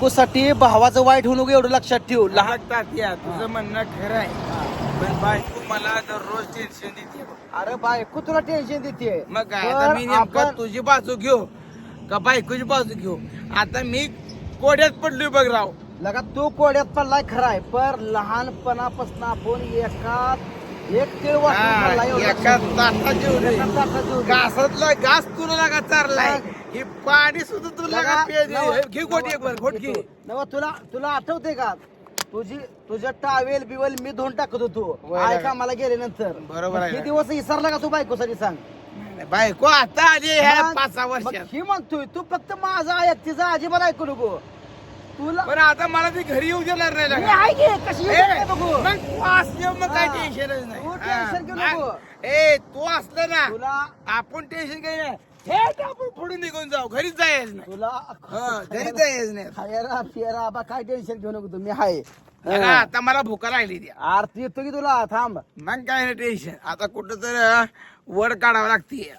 बायकोसाठी भावाचं वाईट होऊ नको एवढं लक्षात ठेव. लहान लहान तात्या तुझं म्हणणं खरं आहे. पण बायको मला दररोज टेन्शन देते. अरे बायको तुला टेन्शन देते. मग काय आता मी नेमकं तुझी बाजू घेऊ? का बायकोची बाजू घेऊ? आता मी कोड्यात पडलोय बघ राव. लगा तू कोड्यात पडलाय खराय पर लहानपणापासून आपण एका एक तीळ वाटून खाल्लाय एवढं. एका ताटात जेवलोय. घासातला घास तुला लागा चारलाय. हे पाणी सुद्धा तुला लागा हे घे गोटी एक वर, घोट घे. नवा तुला तुला आठवते का? तुझी तुझ्या टावेल बिवेल मी धुवून टाकत होतो. होय आय लगा. का मला गेल्यानंतर बरोबर आहे हे. दिवस विसरला का तू बायकोसाठी सांग? बायको आता आली ह्या मग- पाच सहा मग वर्षात ही म्हणतोय तू फक्त माझा एकटीचा अजिबात ऐकू नको. तुला पण आता मला ती घरी येऊ देणार नाही मी लगा. आहे की, कशी ए, येते बघू? मग तू मग काय हा. टेन्शनच नाही. तू टेन्शन घेऊ. नको. ए तू असलं ना तुला आपण टेन्शन काही नाही. थेट आपण पुढे निघून जाऊ. घरीच जायचं नाही. तुला हा, घरीच जायचं नाही. खायरा फिरा बा काय टेन्शन घेऊ नको तुम्ही हाय आता मला भुका लागली ती आरती येतो की तुला? थांब. मग काय नाही टेन्शन आता कुठं तर वर काढावं लागते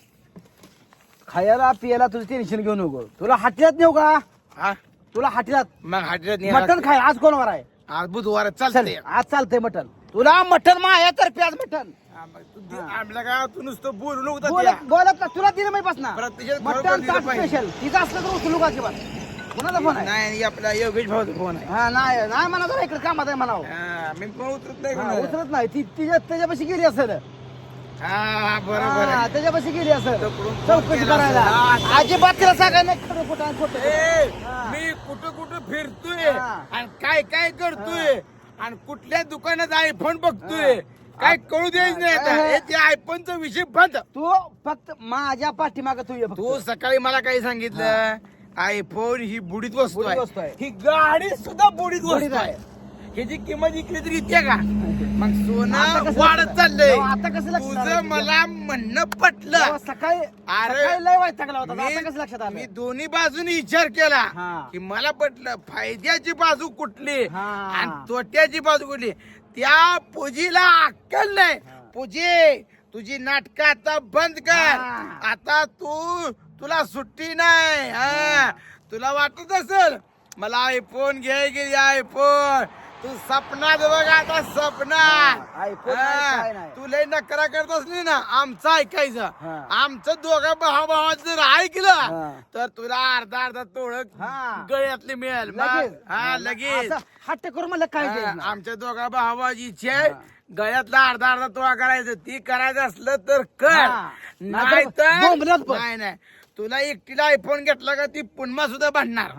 खायला पियाला तुझं टेन्शन घेऊ नको. तुला हाटीलात नेऊ का? हा? तुला हाटीलात मग हाटल्यात मटन खाय आज कोण वर आहे? आज बुधवार चल चालते आज चालतंय मटन तुला मटन माया तर प्याज मटन आमला का तू नुसतं बोलू नको बोलत. बोलत ना तुला दिलं मी बसना प्रत्यक्षात मटन खरोखर दिलं ताट पाहिजे. स्पेशल तिचं असलं तर उचलू का अजिबात? कोणाचा फोन आहे? नाही आपला योगेश भाऊचा फोन आहे. हा नाही नाही म्हणा जरा इकडे कामात आहे म्हणावं. हा, मी पण उतरत नाही हा, कोणाला. उतरत नाही. ती तिच्या त्याच्यापाशी गेली असेल. हा हा, बरोबर हा, आहे. त्याच्यापाशी गेली असेल. चौकशी केला करायला. असेल. हा, अजिबात तिला सांगायला नाही. खरं खोटं आणि खोटं ए. मी कुठं कुठं फिरतोय हा. आणि काय काय करतोय आणि कुठल्या दुकानात आयफोन बघतोय? काय कळू द्यायच नाही आता हा. ते आयफोनचा विषय बंद तू फक्त माझ्या पाठीमाग तू ये फक्त. तू सकाळी मला काही सांगितलं आयफोन ही बुडीत वस्तू बुडीत वस्तू आहे आहे. ही गाडी सुद्धा बुडीत बुडीत वस्तू आहे. ह्याची किंमत इकडे तरी इथे का मग आता सोनं कसं वाढत चाललंय आता कसं लक्षात आलं तुझं तुझ्या? मला म्हणणं पटलं सकाळी अरे, सकाळी लय वैतागला होता मी- आता कसं लक्षात आलं मी दोन्ही बाजूनी विचार केला हा. की मला पटलं फायद्याची बाजू कुठली हा. आणि तोट्याची बाजू कुठली त्या पूजीला अक्कल नाही. पूजी तुझी नाटक आता बंद कर. आता तू तुला सुट्टी नाही. हा. तुला वाटत असेल मला आयफोन घ्याय गेली आयफोन तू सपनात बघ आता नाही, काय. नाही. तू लय नकरा करत असली ना आमचं ऐकायचं हा. आमचं दोघं भावा भावाचं जर हा. ऐकलं तर तुला अर्धा अर्धा तोळक हा. गळ्यातली मिळेल मग. लगेच हा लगेच असं हट्ट करून म्हणलं काय हा, द्यायचं नाही. आमच्या दोघा भावाची इच्छा आहे गळ्यातला अर्धा अर्धा तोळा करायचं ती करायचं असलं तर कर हा. नाही नाहीतर बोंबलत तर बस. नाही नाही तुला एकटीला आयफोन घेतला का ती पुन्हा सुद्धा भांडणार.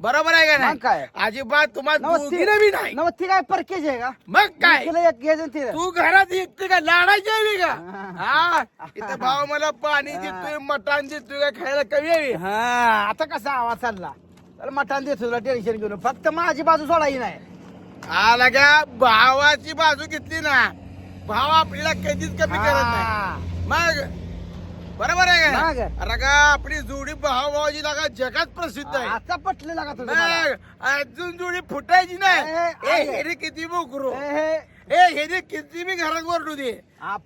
बरोबर आहे का मग नाही काय? अजिबात तुम्हाला नवं ती- दोघीला बी नाही ती काय परकेज आहे का? मग काय? तिला एक घ्यायचं आणि तिला. तू घरात एकटी का? लाडायची हवी का? हा. इथं भाव मला पाणी देतोय मटण देतोय का? खायला कमी हवी हा. आता कसा आवाज चालला? तर मटण देतो तुला टेन्शन घेऊन फक्त माझी बाजू सोडायची नाही. आला का भावाची बाजू घेतली ना भाव आपल्याला कधीच कमी करत नाही. हा. मग? बरोबर आहे? का अरे का आपली जोडी भाव भावाची लागा जगात प्रसिद्ध आहे आता तुझं मला? मग अजून जोडी फुटायची नाही ए, ए. हे किती बोकरू ए, हे, ए हे रे किती बी घरात वरडू दे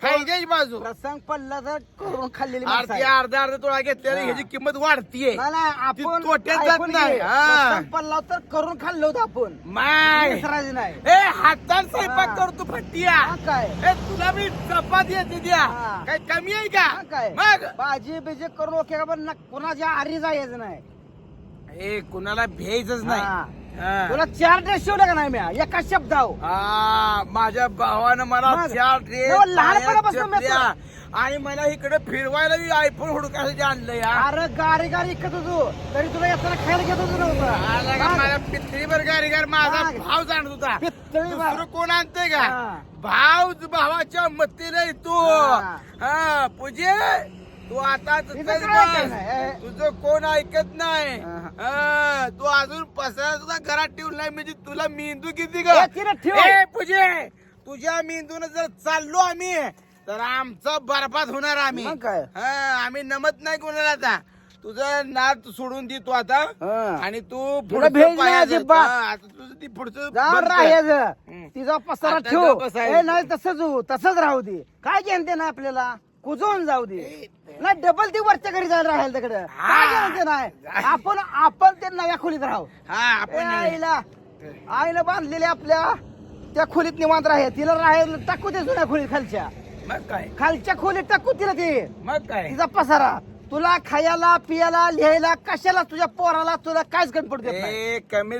फायद्याची बाजू प्रसंग पडला तर करून खाल्लेली माणसं आहे. अर्धा अर्धा तोळा घेतल्याने. ह्याची किंमत वाढतीये नाही, नाही, ती आपण तोट्यात जात ऐकून नाही. घे. हा. प्रसंग पडला तर करून खाल्लं होतं आपण माय विसरायचं नाही ए हातात स्वयंपाक. करतो फट्टिया हा काय ए तुला मी चपाती येते द्या हा. काय कमी आहे का हा काय मग भाजी बिजी करून ओके का पण ना- कुणाच्या आरी जायचं नाही ए कुणाला भ्यायचंच नाही. हा. तुला चार ड्रेस शिवले का नाही मी एका शब्दाव हा, माझ्या भावानं मला मग? चार ड्रेस हो, लहानपणापासून पायात मी चपल्या आणि मला इकडे फिरवायला बी आयफोन हुडकायसाठी आणलं या अरे गाडी गाडी इकत होतो. तरी तुला येताना खायला घेत होतो आला का मला पित्रीवर माझा मग? भाव जाणत होता. पित्तळी दुसरं कोण आणतंय का? हा. भाव भावाच्या मतीला येतो हा. हा पूजे तू आता तिथंच बस. तुझं कोण ऐकत नाही हा. तू अजून पसरा सुद्धा घरात ठेवून नाही म्हणजे तुला मेंदू किती ए, का तिला ठेव. ए पूजे तुझ्या मेंदून जर चाललो आम्ही तर आमचं बरबाद होणार आम्ही मग काय? हा, आम्ही नमत नाही कोणाला आता तुझं नाद सोडून दे तू आता हा. आणि तू पुढचं भेज नाही पायाचं- अजिबात. हा, आता तुझं ती पुढचं जा बंद कर. राहायचं हम्म. तिचा पसारा आता ठेव गप्प बसायचं. ए, नाही तसंच हो तसंच राहू दे काय घेणते ना आपल्याला कुजवून जाऊ दे. नाही डबल ती वरच्या घरी जायला राहील तिकडे. काय नाही? आपण आपण ते नव्या खोलीत राहू हा ए, आपण आईला. आईला बांधलेल्या आपल्या त्या खोलीत निवांत राहे तिला राहायला टाकू दे जुन्या खोलीत खालच्या. मग काय? खालच्या खोलीत टाकू तिला ते. मग काय? तिचा पसारा. तुला खायला पियाला लिहायला कशाला तुझ्या पोराला तुला काहीच कमी पडू देत नाही. ए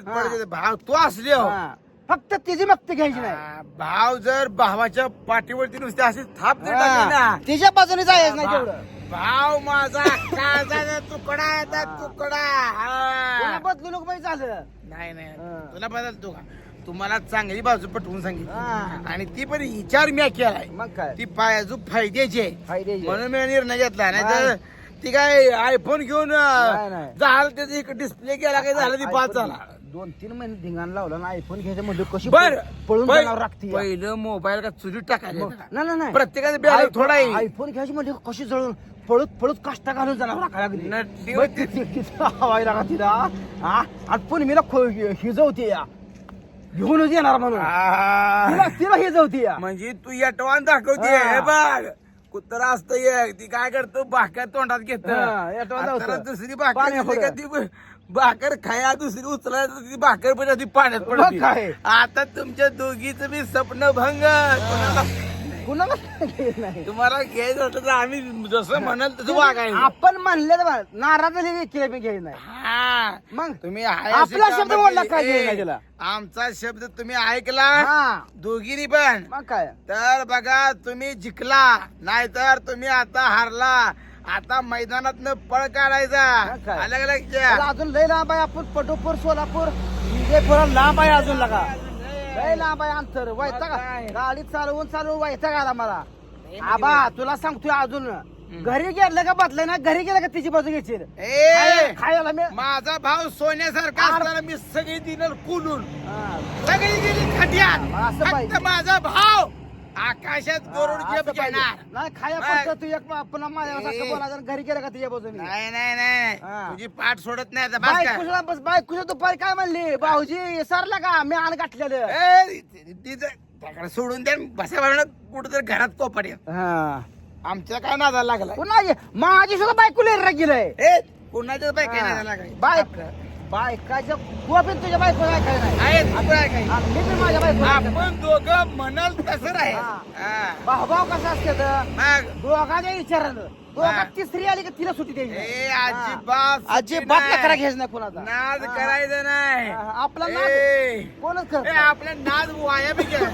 हा. पडते भाव तू असले हो. हा. फक्त तिची मक्त घ्यायची नाही. भाव जर भावाच्या पाठीवरती नुसते अशी थाप हा. ना. तिच्या बाजूने जायचं नाही भा- तेवढं. भाव माझा काळजाचा तुकडा आहे त्या तुकडा. कोणी हा. बदलू नको बाई झालं. नाही नाही. हा. तुला बदलतो का? तुम्हाला चांगली बाजू पटवून सांगितली. आणि ती पण विचार मी केलाय. मग काय? ती बाजू फायद्याची आहे. म्हणून मी निर्णय घेतला. नाही तर ती काय आयफोन घेऊन नाही, नाही. झालं त्याचा डिस्प्ले केला काय झालं ती पाच झाला. दोन तीन महिने धिंगाण लावला ना आयफोन घ्यायचं म्हणजे कशी बर पळून जाणार लागते पहिलं मोबाईल का चुलीत टाकायला नाही नाही, आयफोन- थोडा. आयफोन घ्यायची म्हणजे कशी जळून पळत पळत काष्टा घालून जाणार राखा लागली. नटली मग होती. ती- ती- तिचं हवाई लागा तिला. हा आणि पण मीला हिजवते या. घेऊनच येणार म्हणून. तिला हिजवते या. म्हणजे तू यटवान दाखवते हा. बघ. कुत्रा असतं ती काय करतो? भाकर तोंडात घेत. दुसरी भाकर का भाकर खाया दुसरी उचलायला ती भाकर पण ती पाण्यात मग पडते. काय? आता तुमच्या दोघीच मी स्वप्न भंग. कोणाला नाही? तुम्हाला घ्यायचं होतं तर आम्ही जसं म्हणाल तसं वागायचं. आपण म्हणले तर बरं, नाराज केली मी घ्यायची नाही. हा. मग? तुम्ही आहे अशी आपला शब्द कामं बोलला केली. काय आमचा शब्द तुम्ही ऐकला? हा. दोघीनी पण. मग काय? तर बघा तुम्ही जिंकला नाहीतर तुम्ही आता हारला. आता मैदानात पळ काढायचा? अलग अलग त्याला अजून लय लांब आहे आपण पटोपूर सोलापूर. विजयपुरा लांब आहे अजून लगा. लय लांब आहे अंतर. वैताग. काय? गाडी चालवून चालवून वैताग आला मला. आबा तुला सांगतोय अजून. घरी गेलं का बदलाय ना? घरी गेलं का तिची बाजू ए! खायला मी माझा भाव सोन्यासारखा असताना मी सगळी दिलं कुलून. सगळी गेली. फक्त माझा भाव आकाशात गरुड पाहिजे. घेणार. नाही खाया. फक्त तू एक पुन्हा ए. बोलायचं घरी गेलं का तिच्या बाजूने? नाही नाही नाही. तुझी पाठ सोडत नाही आता बस का? बायकुला बस दुपारी काय म्हणली? भाऊजी सरला का? मी आण गाठलेलं तिचं त्याकडे सोडून द्या बसा म्हणून कुठेतरी घरात कोपड आमच्या काय नादाला लागला पुन्हा ये. माझी सुद्धा बायकुला राग गेलंय कुणाच्या बाय काय नादाला लागलाय? बायक बायकाच्या तू पण तुझ्या बायको काय काय नाही आहेत, आपण काही. आणि मी पण माझ्या बायको आपण दोघं म्हणाल तसं राहील हा. हा. भाऊ कसं असते तर मग दोघांच्या विचारानं हा. दोघात तिसरी आली का तिला सुट्टी द्यायची ए हा. अजिबात सुट्टी अजिबात नाही. नकरा घ्यायचं नाही कोणाचा नाद हा. करायचं नाही हा, आपला नाद ए, कोणच ए, करत आपला नाद वाया बी गेला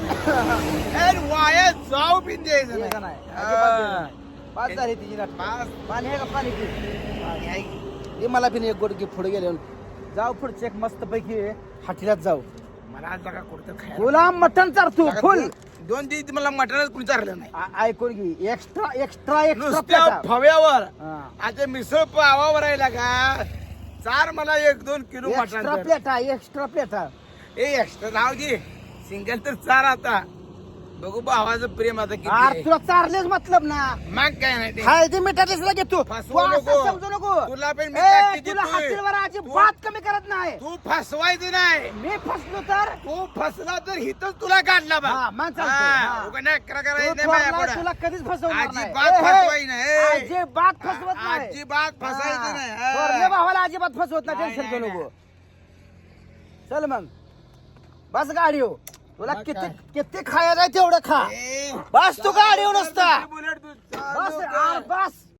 ए, वाया जाऊ बी द्यायचं द्यायचं नाही नाही. अजिबात द्यायचं हा. नाही. पाच झाली तिची नाट पाच. पाणी आहे का पाणी पी. पाणी आहे. दे मला पण एक गोट घे पुढे गेले जाऊ पुढचे एक मस्त पैकी हाटीलात जाऊ. मला आज बघा कुठं खायला तुला मटण चारतो फुल. दोन- दिवस मला मटणच कुणी चारलं नाही. आ- ऐकून घे एक्स्ट्रा एक्स्ट्रा एक्स्ट्रा फव्यावर. आता मिसळ पावावर राहिला का चार मला एक दोन किलो एक्स्ट्रा मटण प्लेटा एक्स्ट्रा प्लेटा ए एक्स्ट्रा राहू दे. सिंगल तर चार आता. बघू भावाचं प्रेम आता किती अरे आहे. तुला चारलेच मतलब ना. मग काय नाही ते. मिठातले सुद्धा घेतो फसवू तू असं नको. समजू नको. तुला पण ए, तुला तू- हातीवर अजिबात कमी करत नाही. तू फसवायचं नाही. मी फसलो तर? तू फसला तर हिथंच तुला काढला बा. हा, मग चालतंय, हा. उगा नखरा करायचं तू नाही माझ्या थोरला, पुढं. तुला कधीच फसवणार नाही. अजिबात फसवाई नाही, ए. अजिबात फसवत नाही. अजिबात फसायचं नाही. हा. थोरल्या भावाला अजिबात फसवत नाही. नाही, टेन्शन घेऊ नाही, नको. चल मग. बस गाडी हो तुला किती? किती खायला तेवढं खा बस तू गाडी नुसता बस. आ, बस